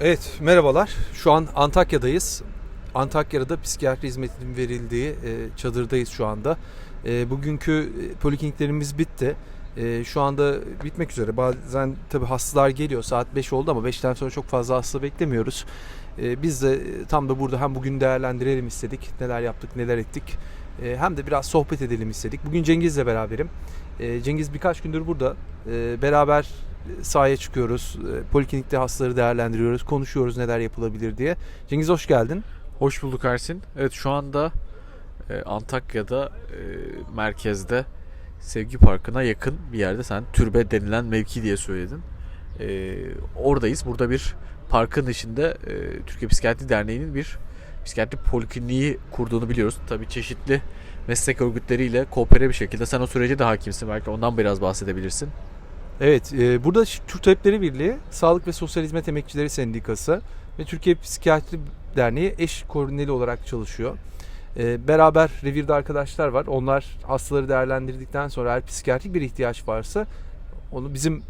Evet, merhabalar. Şu an Antakya'dayız. Antakya'da psikiyatri hizmetinin verildiği e, çadırdayız şu anda. E, bugünkü e, polikliniklerimiz bitti. Şu anda bitmek üzere. Bazen tabii hastalar geliyor. Saat 5 oldu ama 5'ten sonra çok fazla hasta beklemiyoruz. Biz de tam da burada hem bugün değerlendirelim istedik. Neler yaptık, neler ettik. Hem de biraz sohbet edelim istedik. Bugün Cengiz'le beraberim. Cengiz birkaç gündür burada. Beraber sahaya çıkıyoruz. E, Poliklinikte hastaları değerlendiriyoruz. Konuşuyoruz neler yapılabilir diye. Cengiz hoş geldin. Hoş bulduk Ersin. Evet şu anda e, Antakya'da e, merkezde Sevgi Parkı'na yakın bir yerde sen türbe denilen mevki diye söyledin. E, oradayız. Burada bir parkın içinde e, Türkiye Psikiyatri Derneği'nin bir psikiyatri polikliniği kurduğunu biliyoruz. Tabii çeşitli meslek örgütleriyle koopere bir şekilde sen o sürece de hakimsin. Belki ondan biraz bahsedebilirsin. Evet, e, burada Türk Tabipleri Birliği, Sağlık ve Sosyal Hizmet Emekçileri Sendikası ve Türkiye Psikiyatri Derneği eş koordineli olarak çalışıyor. E, beraber revirde arkadaşlar var. Onlar hastaları değerlendirdikten sonra eğer psikiyatrik bir ihtiyaç varsa onu bizim e,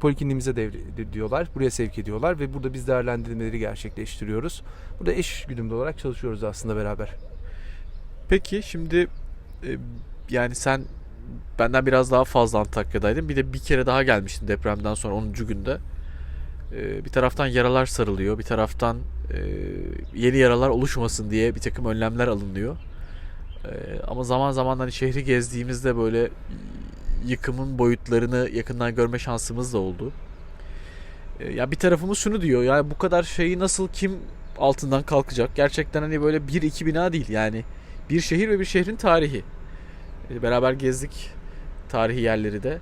polikliniğimize devrediyorlar. Buraya sevk ediyorlar ve burada biz değerlendirmeleri gerçekleştiriyoruz. Burada eş güdümlü olarak çalışıyoruz aslında beraber. Peki şimdi e, yani sen benden biraz daha fazla Antakya'daydın. Bir de bir kere daha gelmiştin depremden sonra 10. günde. E, bir taraftan yaralar sarılıyor. Bir taraftan e, yeni yaralar oluşmasın diye bir takım önlemler alınıyor. E, ama zaman zaman hani şehri gezdiğimizde böyle yıkımın boyutlarını yakından görme şansımız da oldu. E, ya bir tarafımız şunu diyor. Yani bu kadar şeyi nasıl kim altından kalkacak? Gerçekten hani böyle bir iki bina değil yani bir şehir ve bir şehrin tarihi. E, Beraber gezdik tarihi yerleri de.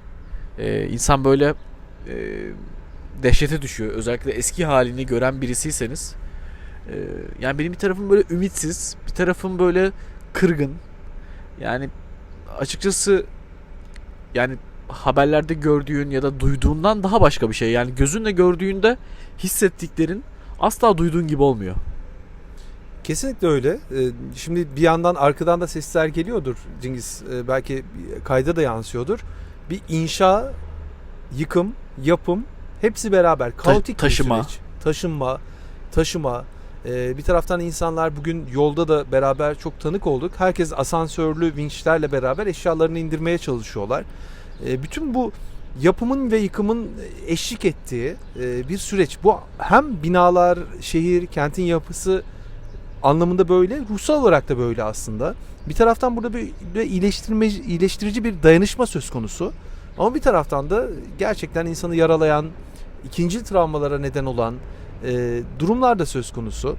Ee, insan böyle e, dehşete düşüyor. Özellikle eski halini gören birisiyseniz. Ee, yani benim bir tarafım böyle ümitsiz, bir tarafım böyle kırgın. Yani açıkçası yani haberlerde gördüğün ya da duyduğundan daha başka bir şey. Yani gözünle gördüğünde hissettiklerin asla duyduğun gibi olmuyor. Kesinlikle öyle. Ee, Şimdi bir yandan arkadan da sesler geliyordur Cengiz. Ee, Belki kayda da yansıyordur. Bir inşa, yıkım, yapım hepsi beraber. Kaotik taşıma. bir süreç. Taşınma, taşıma. Ee, Bir taraftan insanlar bugün yolda da beraber çok tanık olduk. Herkes asansörlü vinçlerle beraber eşyalarını indirmeye çalışıyorlar. Bütün bu yapımın ve yıkımın eşlik ettiği e, bir süreç. Bu hem binalar, şehir, kentin yapısı anlamında böyle, ruhsal olarak da böyle aslında. Bir taraftan burada bir, bir iyileştirme, iyileştirici bir dayanışma söz konusu. Ama bir taraftan da gerçekten insanı yaralayan, ikinci travmalara neden olan e, durumlar da söz konusu.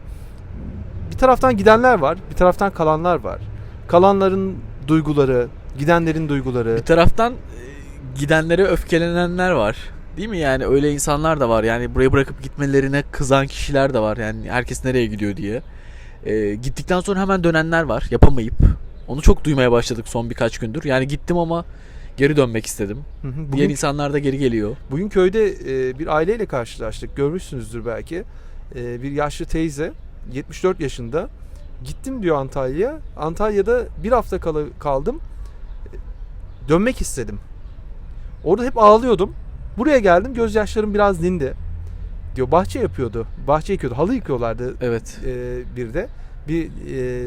Bir taraftan gidenler var, bir taraftan kalanlar var. Kalanların duyguları, gidenlerin duyguları. Bir taraftan e, gidenlere öfkelenenler var. Değil mi yani öyle insanlar da var. Yani burayı bırakıp gitmelerine kızan kişiler de var. Yani herkes nereye gidiyor diye. E, gittikten sonra hemen dönenler var yapamayıp. Onu çok duymaya başladık son birkaç gündür. Yani gittim ama geri dönmek istedim. Hı hı. Diğer Bugün, insanlar da geri geliyor. bugün köyde e, bir aileyle karşılaştık. Görmüşsünüzdür belki. E, bir yaşlı teyze, 74 yaşında. Gittim diyor Antalya'ya. Antalya'da bir hafta kala- kaldım. Dönmek istedim. Orada hep ağlıyordum. Buraya geldim gözyaşlarım biraz dindi. Diyor bahçe yapıyordu. Bahçe yıkıyordu. Halı yıkıyorlardı Evet. e, bir de. Bir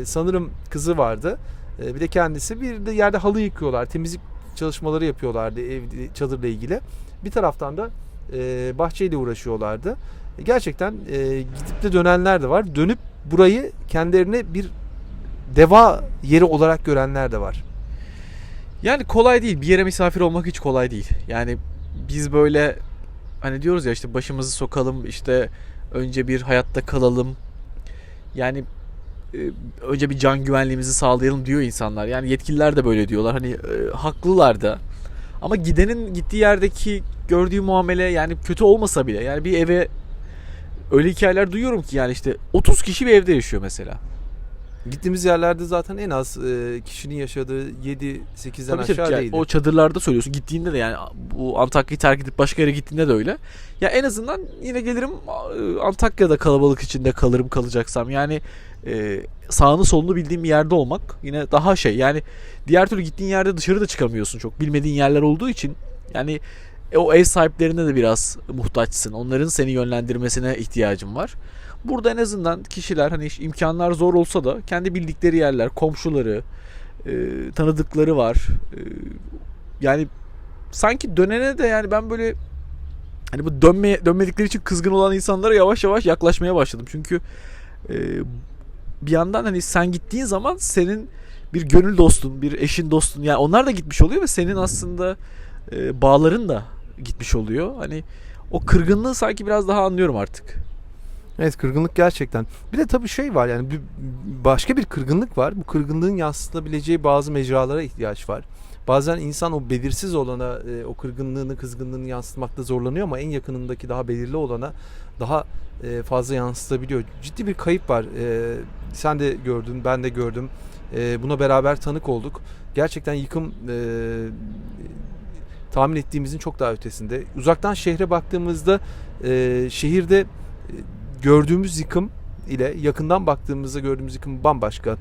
e, sanırım kızı vardı. E, bir de kendisi bir de yerde halı yıkıyorlar. Temizlik çalışmaları yapıyorlardı ev çadırla ilgili. Bir taraftan da e, bahçeyle uğraşıyorlardı. Gerçekten e, gidip de dönenler de var. Dönüp burayı kendilerine bir deva yeri olarak görenler de var. Yani kolay değil. Bir yere misafir olmak hiç kolay değil. Yani biz böyle hani diyoruz ya işte başımızı sokalım işte önce bir hayatta kalalım. Yani e, önce bir can güvenliğimizi sağlayalım diyor insanlar. Yani yetkililer de böyle diyorlar. Hani e, haklılar da. Ama gidenin gittiği yerdeki gördüğü muamele yani kötü olmasa bile yani bir eve öyle hikayeler duyuyorum ki yani işte 30 kişi bir evde yaşıyor mesela. Gittiğimiz yerlerde zaten en az e, kişinin yaşadığı 7-8'den Tabii tabii. aşağı Yani değildi. o çadırlarda söylüyorsun. Gittiğinde de yani bu Antakya'yı terk edip başka yere gittiğinde de öyle. Ya en azından yine gelirim e, Antakya'da kalabalık içinde kalırım kalacaksam. Yani e, sağını solunu bildiğim bir yerde olmak yine daha şey. Yani diğer türlü gittiğin yerde dışarı da çıkamıyorsun çok. Bilmediğin yerler olduğu için yani E, o ev sahiplerine de biraz muhtaçsın. Onların seni yönlendirmesine ihtiyacın var. Burada en azından kişiler hani imkanlar zor olsa da kendi bildikleri yerler, komşuları, e, tanıdıkları var. E, yani sanki dönene de yani ben böyle hani bu dönmeye dönmedikleri için kızgın olan insanlara yavaş yavaş yaklaşmaya başladım. Çünkü e, bir yandan hani sen gittiğin zaman senin bir gönül dostun, bir eşin dostun yani onlar da gitmiş oluyor ve senin aslında e, bağların da gitmiş oluyor. Hani o kırgınlığı sanki biraz daha anlıyorum artık. Evet kırgınlık gerçekten. Bir de tabii şey var yani bir, başka bir kırgınlık var. Bu kırgınlığın yansıtılabileceği bazı mecralara ihtiyaç var. Bazen insan o belirsiz olana e, o kırgınlığını, kızgınlığını yansıtmakta zorlanıyor ama en yakınındaki daha belirli olana daha e, fazla yansıtabiliyor. Ciddi bir kayıp var. E, sen de gördün, ben de gördüm. E, buna beraber tanık olduk. Gerçekten yıkım e, tahmin ettiğimizin çok daha ötesinde. Uzaktan şehre baktığımızda e, şehirde e, gördüğümüz yıkım ile yakından baktığımızda gördüğümüz yıkım bambaşka.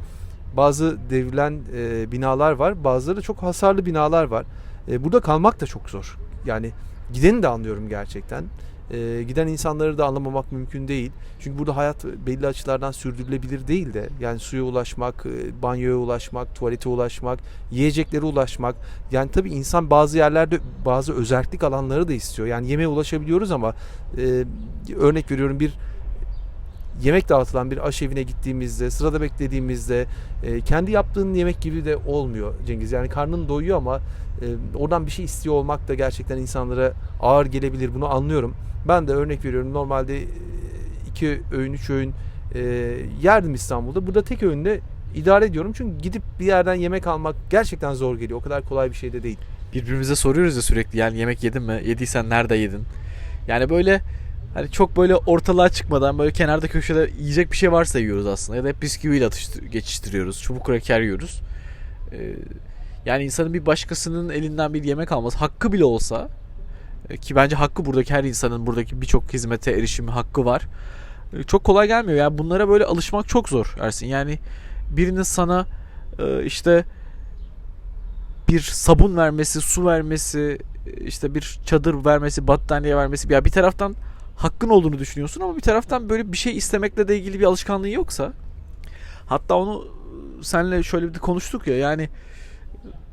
Bazı devrilen e, binalar var, bazıları çok hasarlı binalar var. E, burada kalmak da çok zor. Yani gideni de anlıyorum gerçekten. E, giden insanları da anlamamak mümkün değil. Çünkü burada hayat belli açılardan sürdürülebilir değil de. Yani suya ulaşmak, e, banyoya ulaşmak, tuvalete ulaşmak, yiyeceklere ulaşmak. Yani tabii insan bazı yerlerde bazı özellik alanları da istiyor. Yani yemeğe ulaşabiliyoruz ama e, örnek veriyorum bir yemek dağıtılan bir aşevine gittiğimizde, sırada beklediğimizde e, kendi yaptığın yemek gibi de olmuyor Cengiz. Yani karnın doyuyor ama e, oradan bir şey istiyor olmak da gerçekten insanlara ağır gelebilir. Bunu anlıyorum. Ben de örnek veriyorum. Normalde e, iki öğün, üç öğün e, yerdim İstanbul'da. Burada tek öğünde idare ediyorum. Çünkü gidip bir yerden yemek almak gerçekten zor geliyor. O kadar kolay bir şey de değil. Birbirimize soruyoruz ya sürekli yani yemek yedin mi? Yediysen nerede yedin? Yani böyle hani çok böyle ortalığa çıkmadan böyle kenarda köşede yiyecek bir şey varsa yiyoruz aslında. Ya da hep bisküviyle atıştır- geçiştiriyoruz. Çubuk kraker yiyoruz. Ee, yani insanın bir başkasının elinden bir yemek alması hakkı bile olsa e, ki bence hakkı buradaki her insanın buradaki birçok hizmete erişimi hakkı var. E, Çok kolay gelmiyor. Yani bunlara böyle alışmak çok zor Ersin. Yani birinin sana e, işte bir sabun vermesi, su vermesi, işte bir çadır vermesi, battaniye vermesi. Ya bir taraftan hakkın olduğunu düşünüyorsun ama bir taraftan böyle bir şey istemekle de ilgili bir alışkanlığı yoksa hatta onu senle şöyle bir de konuştuk ya yani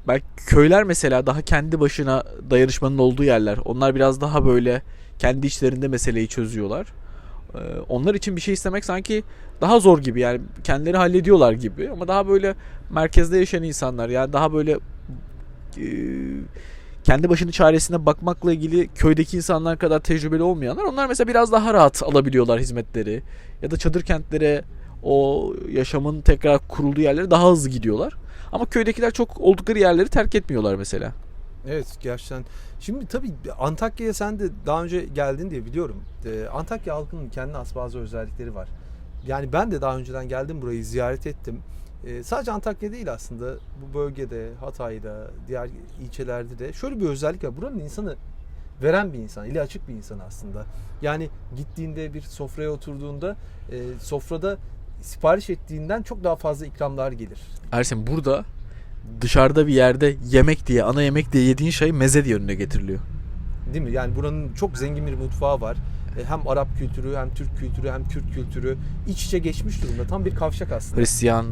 belki köyler mesela daha kendi başına dayanışmanın olduğu yerler. Onlar biraz daha böyle kendi içlerinde meseleyi çözüyorlar. Onlar için bir şey istemek sanki daha zor gibi yani kendileri hallediyorlar gibi ama daha böyle merkezde yaşayan insanlar yani daha böyle e, kendi başının çaresine bakmakla ilgili köydeki insanlar kadar tecrübeli olmayanlar onlar mesela biraz daha rahat alabiliyorlar hizmetleri ya da çadır kentlere o yaşamın tekrar kurulduğu yerlere daha hızlı gidiyorlar. Ama köydekiler çok oldukları yerleri terk etmiyorlar mesela. Evet gerçekten. Şimdi tabii Antakya'ya sen de daha önce geldin diye biliyorum. Ee, Antakya halkının kendine has bazı özellikleri var. Yani ben de daha önceden geldim burayı ziyaret ettim. Ee, sadece Antakya değil aslında bu bölgede, Hatay'da, diğer ilçelerde de şöyle bir özellik var. Buranın insanı veren bir insan, eli açık bir insan aslında. Yani gittiğinde bir sofraya oturduğunda e, sofrada sipariş ettiğinden çok daha fazla ikramlar gelir. Ersin burada dışarıda bir yerde yemek diye, ana yemek diye yediğin şey meze diye önüne getiriliyor. Değil mi? Yani buranın çok zengin bir mutfağı var. E, Hem Arap kültürü, hem Türk kültürü, hem Kürt kültürü iç içe geçmiş durumda. Tam bir kavşak aslında. Hristiyan,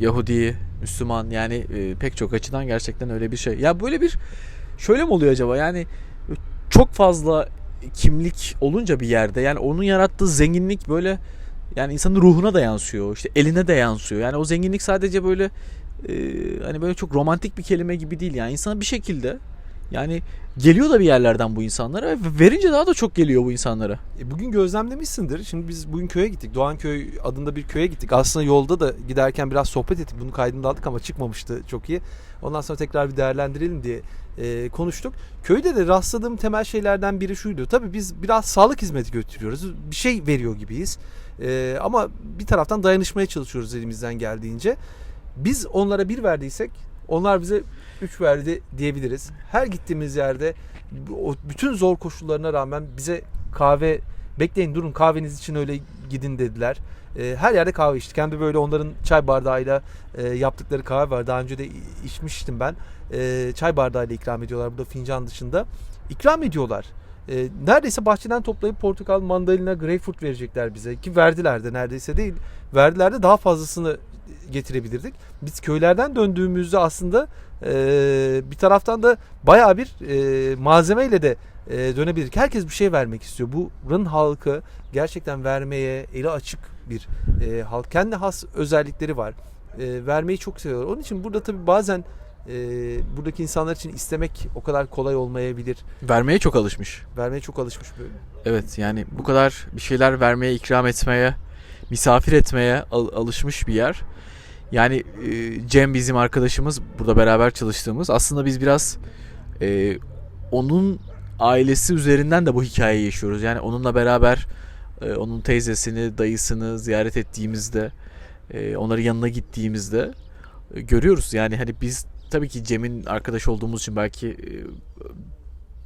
Yahudi, Müslüman yani e, pek çok açıdan gerçekten öyle bir şey. Ya böyle bir şöyle mi oluyor acaba? Yani çok fazla kimlik olunca bir yerde yani onun yarattığı zenginlik böyle yani insanın ruhuna da yansıyor. işte eline de yansıyor. Yani o zenginlik sadece böyle e, hani böyle çok romantik bir kelime gibi değil. Yani insana bir şekilde yani geliyor da bir yerlerden bu insanlara ve verince daha da çok geliyor bu insanlara. E, Bugün gözlemlemişsindir. Şimdi biz bugün köye gittik. Doğanköy adında bir köye gittik. Aslında yolda da giderken biraz sohbet ettik. Bunu kaydını aldık ama çıkmamıştı çok iyi. Ondan sonra tekrar bir değerlendirelim diye e, konuştuk. Köyde de rastladığım temel şeylerden biri şuydu. Tabii biz biraz sağlık hizmeti götürüyoruz. Bir şey veriyor gibiyiz. E, ama bir taraftan dayanışmaya çalışıyoruz elimizden geldiğince. Biz onlara bir verdiysek onlar bize üç verdi diyebiliriz. Her gittiğimiz yerde bütün zor koşullarına rağmen bize kahve bekleyin durun kahveniz için öyle gidin dediler. E, her yerde kahve içtik. Hem de böyle onların çay bardağıyla e, yaptıkları kahve var. Daha önce de içmiştim ben. E, çay bardağıyla ikram ediyorlar burada fincan dışında. ikram ediyorlar. E, neredeyse bahçeden toplayıp portakal, mandalina, greyfurt verecekler bize ki verdiler de neredeyse değil. Verdiler de daha fazlasını getirebilirdik. Biz köylerden döndüğümüzde aslında e, bir taraftan da bayağı bir e, malzemeyle de e, dönebilirdik. Herkes bir şey vermek istiyor. Buranın halkı gerçekten vermeye eli açık bir e, halk. Kendi has özellikleri var. E, vermeyi çok seviyorlar. Onun için burada tabii bazen e, buradaki insanlar için istemek o kadar kolay olmayabilir. Vermeye çok alışmış. Vermeye çok alışmış böyle. Evet yani bu kadar bir şeyler vermeye, ikram etmeye, misafir etmeye al- alışmış bir yer. Yani e, Cem bizim arkadaşımız, burada beraber çalıştığımız. Aslında biz biraz e, onun ailesi üzerinden de bu hikayeyi yaşıyoruz. Yani onunla beraber e, onun teyzesini, dayısını ziyaret ettiğimizde, e, onların yanına gittiğimizde e, görüyoruz. Yani hani biz tabii ki Cem'in arkadaş olduğumuz için belki e,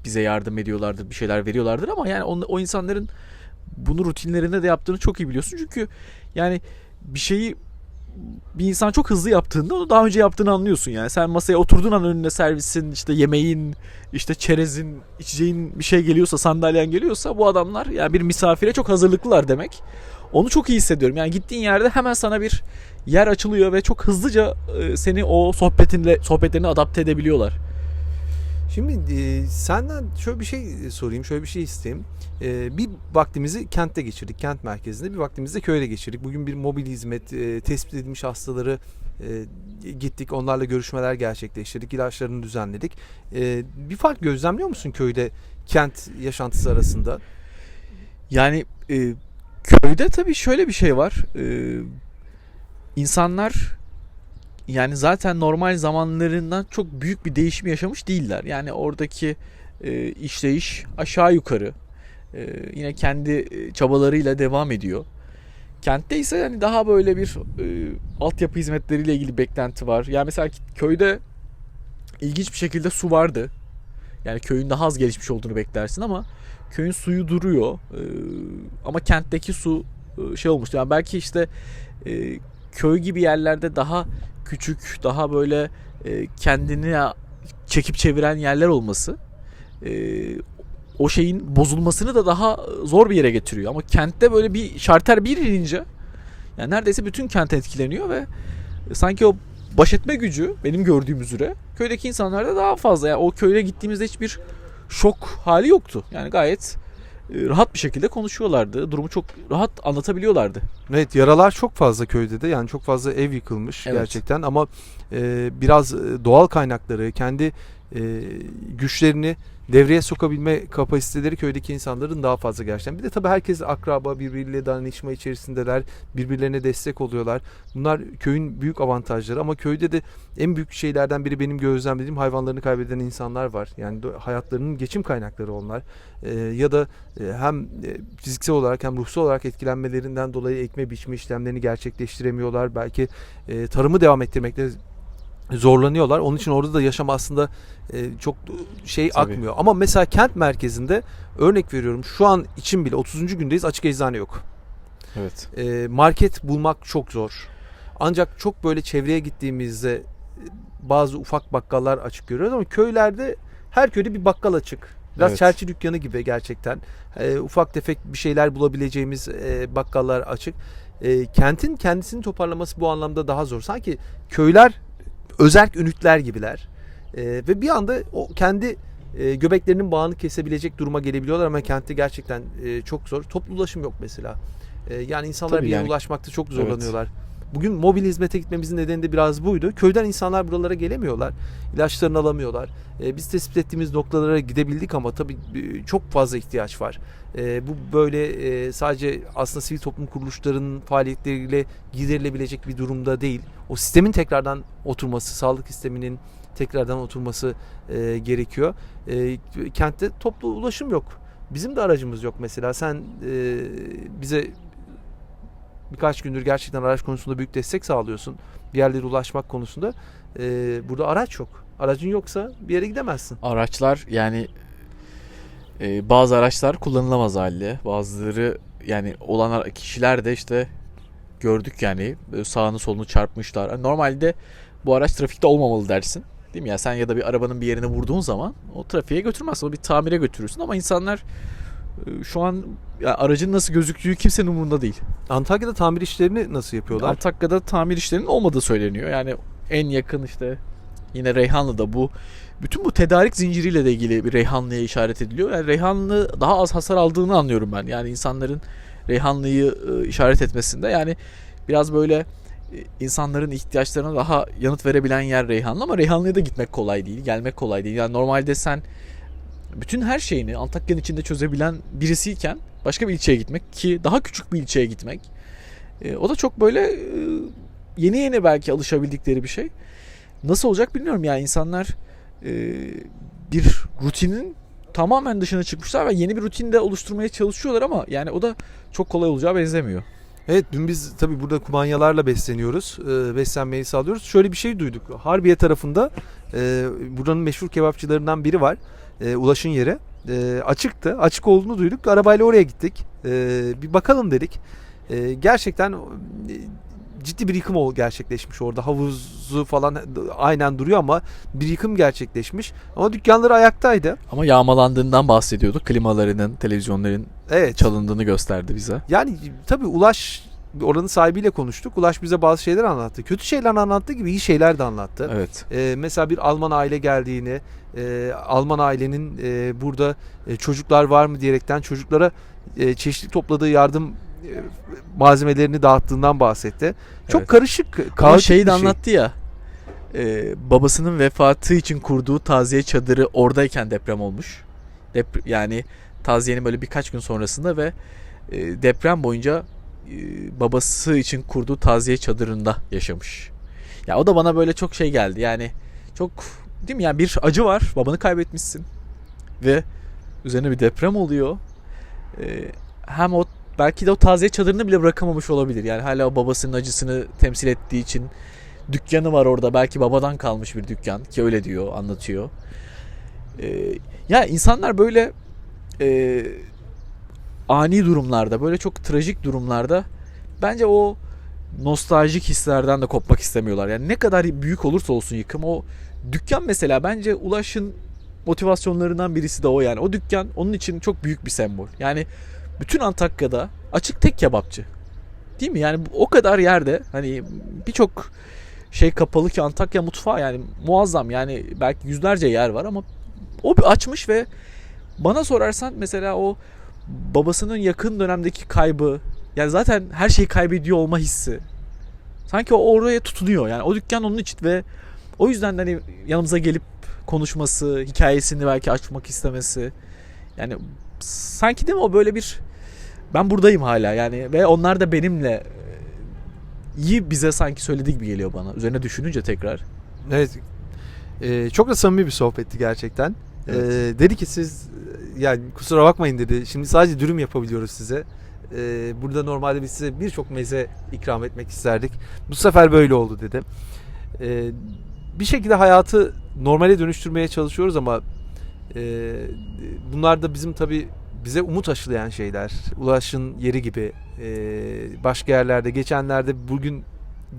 bize yardım ediyorlardır, bir şeyler veriyorlardır ama yani on- o insanların bunu rutinlerinde de yaptığını çok iyi biliyorsun. Çünkü yani bir şeyi bir insan çok hızlı yaptığında onu daha önce yaptığını anlıyorsun yani. Sen masaya oturduğun an önüne servisin, işte yemeğin, işte çerezin, içeceğin bir şey geliyorsa, sandalyen geliyorsa bu adamlar yani bir misafire çok hazırlıklılar demek. Onu çok iyi hissediyorum. Yani gittiğin yerde hemen sana bir yer açılıyor ve çok hızlıca e, seni o sohbetinle sohbetlerine adapte edebiliyorlar. Şimdi e, senden şöyle bir şey sorayım, şöyle bir şey isteyeyim. E, bir vaktimizi kentte geçirdik, kent merkezinde. Bir vaktimizi de köyde geçirdik. Bugün bir mobil hizmet, e, tespit edilmiş hastaları e, gittik, onlarla görüşmeler gerçekleştirdik, ilaçlarını düzenledik. E, bir fark gözlemliyor musun köyde kent yaşantısı arasında? Yani e, köyde tabii şöyle bir şey var. E, insanlar yani zaten normal zamanlarından çok büyük bir değişim yaşamış değiller. Yani oradaki e, işleyiş aşağı yukarı e, yine kendi e, çabalarıyla devam ediyor. Kentte ise hani daha böyle bir e, altyapı hizmetleriyle ilgili beklenti var. Yani mesela köyde ilginç bir şekilde su vardı. Yani köyün daha az gelişmiş olduğunu beklersin ama köyün suyu duruyor. Ee, ama kentteki su e, şey olmuştu. Yani belki işte e, köy gibi yerlerde daha küçük, daha böyle e, kendini çekip çeviren yerler olması e, o şeyin bozulmasını da daha zor bir yere getiriyor. Ama kentte böyle bir şarter bir inince yani neredeyse bütün kent etkileniyor ve sanki o baş etme gücü benim gördüğüm üzere köydeki insanlarda daha fazla. Yani o köye gittiğimizde hiçbir şok hali yoktu. Yani gayet e, rahat bir şekilde konuşuyorlardı. Durumu çok rahat anlatabiliyorlardı. Evet yaralar çok fazla köyde de yani çok fazla ev yıkılmış Evet. gerçekten ama e, biraz e, doğal kaynakları kendi e, güçlerini devreye sokabilme kapasiteleri köydeki insanların daha fazla gerçekten. Bir de tabii herkes akraba birbiriyle dayanışma içerisindeler birbirlerine destek oluyorlar. Bunlar köyün büyük avantajları ama köyde de en büyük şeylerden biri benim gözlemlediğim hayvanlarını kaybeden insanlar var. Yani hayatlarının geçim kaynakları onlar. E, ya da e, hem e, fiziksel olarak hem ruhsal olarak etkilenmelerinden dolayı ekme biçme işlemlerini gerçekleştiremiyorlar. Belki e, tarımı devam ettirmekte zorlanıyorlar. Onun için orada da yaşam aslında e, çok şey Tabii. akmıyor. Ama mesela kent merkezinde örnek veriyorum şu an için bile 30. gündeyiz açık eczane yok. Evet. E, market bulmak çok zor. Ancak çok böyle çevreye gittiğimizde e, bazı ufak bakkallar açık görüyoruz ama köylerde her köyde bir bakkal açık. Biraz Evet. çerçi dükkanı gibi gerçekten. E, ufak tefek bir şeyler bulabileceğimiz e, bakkallar açık. E, kentin kendisini toparlaması bu anlamda daha zor. Sanki köyler özerk ünitler gibiler. E, ve bir anda o kendi e, göbeklerinin bağını kesebilecek duruma gelebiliyorlar ama kentte gerçekten e, çok zor. Toplu ulaşım yok mesela. E, yani insanlar Tabii bir yere yani. ulaşmakta çok zorlanıyorlar. Bugün mobil hizmete gitmemizin nedeni de biraz buydu. Köyden insanlar buralara gelemiyorlar. İlaçlarını alamıyorlar. E, biz tespit ettiğimiz noktalara gidebildik ama tabii e, çok fazla ihtiyaç var. E, bu böyle e, sadece aslında sivil toplum kuruluşlarının faaliyetleriyle giderilebilecek bir durumda değil. O sistemin tekrardan oturması, sağlık sisteminin tekrardan oturması e, gerekiyor. E, kentte toplu ulaşım yok. Bizim de aracımız yok mesela. Sen e, bize birkaç gündür gerçekten araç konusunda büyük destek sağlıyorsun. Bir yerlere ulaşmak konusunda. E, burada araç yok. Aracın yoksa bir yere gidemezsin. Araçlar yani e, bazı araçlar kullanılamaz halde. Bazıları yani olan kişiler de işte gördük yani sağını solunu çarpmışlar. Normalde bu araç trafikte olmamalı dersin. Değil mi ya sen ya da bir arabanın bir yerine vurduğun zaman o trafiğe götürmezsin. O bir tamire götürürsün ama insanlar şu an ya aracın nasıl gözüktüğü kimsenin umurunda değil. Antakya'da tamir işlerini nasıl yapıyorlar? Antakya'da tamir işlerinin olmadığı söyleniyor. Yani en yakın işte yine Reyhanlı'da bu bütün bu tedarik zinciriyle de ilgili bir Reyhanlı'ya işaret ediliyor. Yani Reyhanlı daha az hasar aldığını anlıyorum ben. Yani insanların Reyhanlı'yı e, işaret etmesinde yani biraz böyle e, insanların ihtiyaçlarına daha yanıt verebilen yer Reyhanlı ama Reyhanlı'ya da gitmek kolay değil, gelmek kolay değil. Yani normalde sen bütün her şeyini Antakya'nın içinde çözebilen birisiyken başka bir ilçeye gitmek ki daha küçük bir ilçeye gitmek e, o da çok böyle e, yeni yeni belki alışabildikleri bir şey. Nasıl olacak bilmiyorum yani insanlar e, bir rutinin tamamen dışına çıkmışlar ve yeni bir rutin de oluşturmaya çalışıyorlar ama yani o da çok kolay olacağı benzemiyor. Evet dün biz tabii burada kumanyalarla besleniyoruz. Beslenmeyi sağlıyoruz. Şöyle bir şey duyduk. Harbiye tarafında buranın meşhur kebapçılarından biri var. E, Ulaş'ın yeri. E, açıktı. Açık olduğunu duyduk. Arabayla oraya gittik. E, bir bakalım dedik. E, gerçekten e, ciddi bir yıkım gerçekleşmiş orada. Havuzu falan aynen duruyor ama bir yıkım gerçekleşmiş. Ama dükkanları ayaktaydı. Ama yağmalandığından bahsediyorduk. Klimalarının, televizyonların Evet. çalındığını gösterdi bize. Yani tabii Ulaş oranın sahibiyle konuştuk. Ulaş bize bazı şeyler anlattı. Kötü şeyler anlattığı gibi iyi şeyler de anlattı. Evet. Ee, mesela bir Alman aile geldiğini, e, Alman ailenin e, burada e, çocuklar var mı diyerekten çocuklara e, çeşitli topladığı yardım e, malzemelerini dağıttığından bahsetti. Çok Evet. karışık, Ama kaotik şeyi de şey. anlattı ya. e, babasının vefatı için kurduğu taziye çadırı oradayken deprem olmuş. Dep- yani taziyenin böyle birkaç gün sonrasında ve e, deprem boyunca e, babası için kurduğu taziye çadırında yaşamış. Ya o da bana böyle çok şey geldi. Yani çok değil mi? Yani bir acı var. Babanı kaybetmişsin. Ve üzerine bir deprem oluyor. E, hem o belki de o taziye çadırını bile bırakamamış olabilir. Yani hala o babasının acısını temsil ettiği için dükkanı var orada. Belki babadan kalmış bir dükkan ki öyle diyor, anlatıyor. Ee, ya insanlar böyle e, ani durumlarda, böyle çok trajik durumlarda bence o nostaljik hislerden de kopmak istemiyorlar. Yani ne kadar büyük olursa olsun yıkım o dükkan mesela bence Ulaş'ın motivasyonlarından birisi de o yani. O dükkan onun için çok büyük bir sembol. Yani bütün Antakya'da açık tek kebapçı. Değil mi? Yani o kadar yerde hani birçok şey kapalı ki Antakya mutfağı yani muazzam. Yani belki yüzlerce yer var ama o bir açmış ve bana sorarsan mesela o babasının yakın dönemdeki kaybı yani zaten her şeyi kaybediyor olma hissi. Sanki o oraya tutunuyor. Yani o dükkan onun için ve o yüzden de hani yanımıza gelip konuşması, hikayesini belki açmak istemesi. Yani sanki değil mi o böyle bir ben buradayım hala yani ve onlar da benimle e, iyi bize sanki söylediği gibi geliyor bana. Üzerine düşününce tekrar. Evet. Ee, çok da samimi bir sohbetti gerçekten. Evet. Ee, dedi ki siz yani kusura bakmayın dedi. Şimdi sadece dürüm yapabiliyoruz size. Ee, burada normalde biz size birçok meze ikram etmek isterdik. Bu sefer böyle oldu dedi. Ee, bir şekilde hayatı normale dönüştürmeye çalışıyoruz ama e, bunlar da bizim tabi bize umut aşılayan şeyler. Ulaş'ın yeri gibi e, başka yerlerde geçenlerde bugün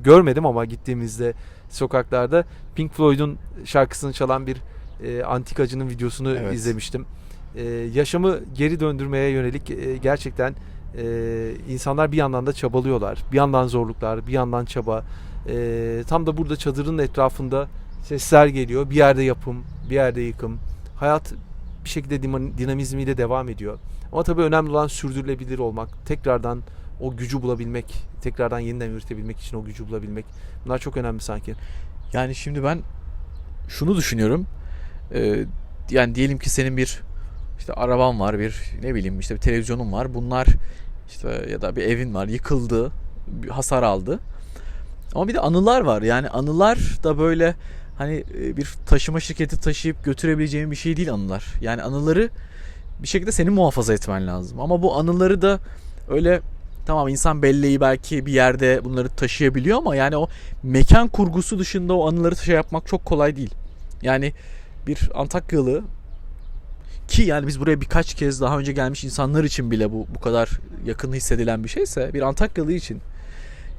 görmedim ama gittiğimizde sokaklarda Pink Floyd'un şarkısını çalan bir e, antikacının videosunu Evet. izlemiştim. E, yaşamı geri döndürmeye yönelik e, gerçekten e, insanlar bir yandan da çabalıyorlar. Bir yandan zorluklar, bir yandan çaba. E, tam da burada çadırın etrafında sesler geliyor. Bir yerde yapım, bir yerde yıkım. Hayat bir şekilde dinamizmiyle devam ediyor. Ama tabii önemli olan sürdürülebilir olmak. Tekrardan o gücü bulabilmek, tekrardan yeniden üretebilmek için o gücü bulabilmek. Bunlar çok önemli sanki. Yani şimdi ben şunu düşünüyorum. Ee, yani diyelim ki senin bir işte araban var, bir ne bileyim işte bir televizyonun var. Bunlar işte ya da bir evin var, yıkıldı, bir hasar aldı. Ama bir de anılar var. Yani anılar da böyle hani e, bir taşıma şirketi taşıyıp götürebileceğin bir şey değil anılar. Yani anıları bir şekilde senin muhafaza etmen lazım. Ama bu anıları da öyle tamam insan belleği belki bir yerde bunları taşıyabiliyor ama yani o mekan kurgusu dışında o anıları şey yapmak çok kolay değil. Yani bir Antakyalı ki yani biz buraya birkaç kez daha önce gelmiş insanlar için bile bu bu kadar yakın hissedilen bir şeyse bir Antakyalı için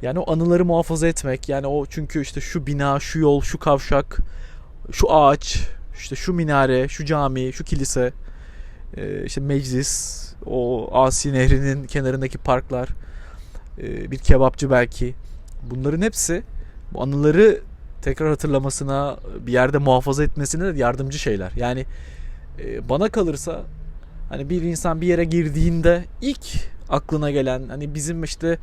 yani o anıları muhafaza etmek yani o çünkü işte şu bina, şu yol, şu kavşak şu ağaç, işte şu minare, şu cami, şu kilise, e, işte meclis, o Asi Nehri'nin kenarındaki parklar, e, bir kebapçı belki. Bunların hepsi bu anıları tekrar hatırlamasına, bir yerde muhafaza etmesine yardımcı şeyler. Yani e, bana kalırsa hani bir insan bir yere girdiğinde ilk aklına gelen hani bizim işte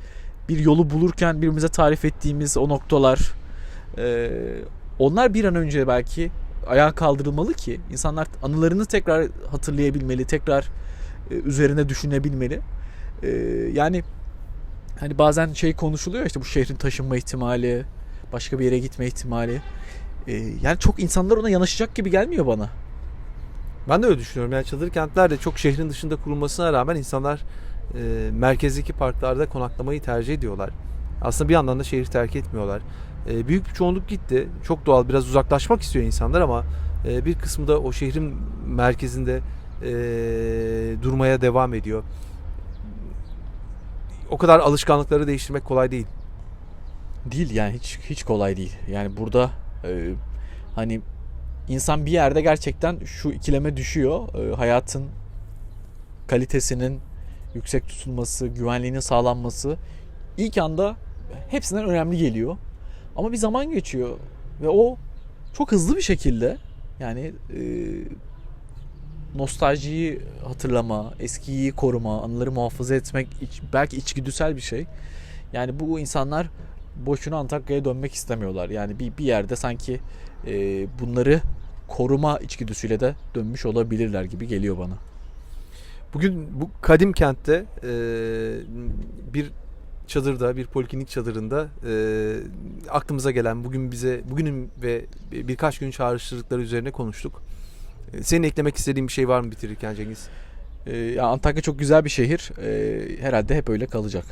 bir yolu bulurken birbirimize tarif ettiğimiz o noktalar e, onlar bir an önce belki ayağa kaldırılmalı ki insanlar anılarını tekrar hatırlayabilmeli, tekrar e, üzerine düşünebilmeli. E, yani hani bazen şey konuşuluyor işte bu şehrin taşınma ihtimali, başka bir yere gitme ihtimali. E, yani çok insanlar ona yanaşacak gibi gelmiyor bana. Ben de öyle düşünüyorum. Yani çadır kentler de çok şehrin dışında kurulmasına rağmen insanlar e, merkezdeki parklarda konaklamayı tercih ediyorlar. Aslında bir yandan da şehri terk etmiyorlar. E, büyük bir çoğunluk gitti. Çok doğal biraz uzaklaşmak istiyor insanlar ama e, bir kısmı da o şehrin merkezinde e, durmaya devam ediyor. O kadar alışkanlıkları değiştirmek kolay değil. Değil yani hiç hiç kolay değil. Yani burada e, hani insan bir yerde gerçekten şu ikileme düşüyor. E, hayatın kalitesinin yüksek tutulması, güvenliğinin sağlanması ilk anda hepsinden önemli geliyor. Ama bir zaman geçiyor ve o çok hızlı bir şekilde yani e, nostaljiyi hatırlama, eskiyi koruma, anıları muhafaza etmek belki içgüdüsel bir şey. Yani bu insanlar boşuna Antakya'ya dönmek istemiyorlar. Yani bir, bir yerde sanki e, bunları koruma içgüdüsüyle de dönmüş olabilirler gibi geliyor bana. Bugün bu kadim kentte e, bir çadırda, bir poliklinik çadırında e, aklımıza gelen bugün bize bugünün ve birkaç gün çağrıştırdıkları üzerine konuştuk. E, Senin eklemek istediğin bir şey var mı bitirirken Cengiz? E, ya Antakya çok güzel bir şehir. E, herhalde hep öyle kalacak.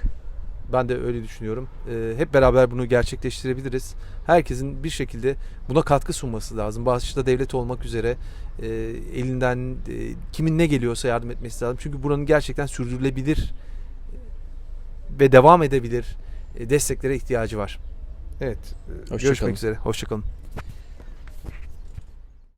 Ben de öyle düşünüyorum. E, hep beraber bunu gerçekleştirebiliriz. Herkesin bir şekilde buna katkı sunması lazım. Başta devlet olmak üzere e, elinden e, kimin ne geliyorsa yardım etmesi lazım. Çünkü buranın gerçekten sürdürülebilir ve devam edebilir e, desteklere ihtiyacı var. Evet. e, Hoşça görüşmek kalın. üzere. Hoşçakalın.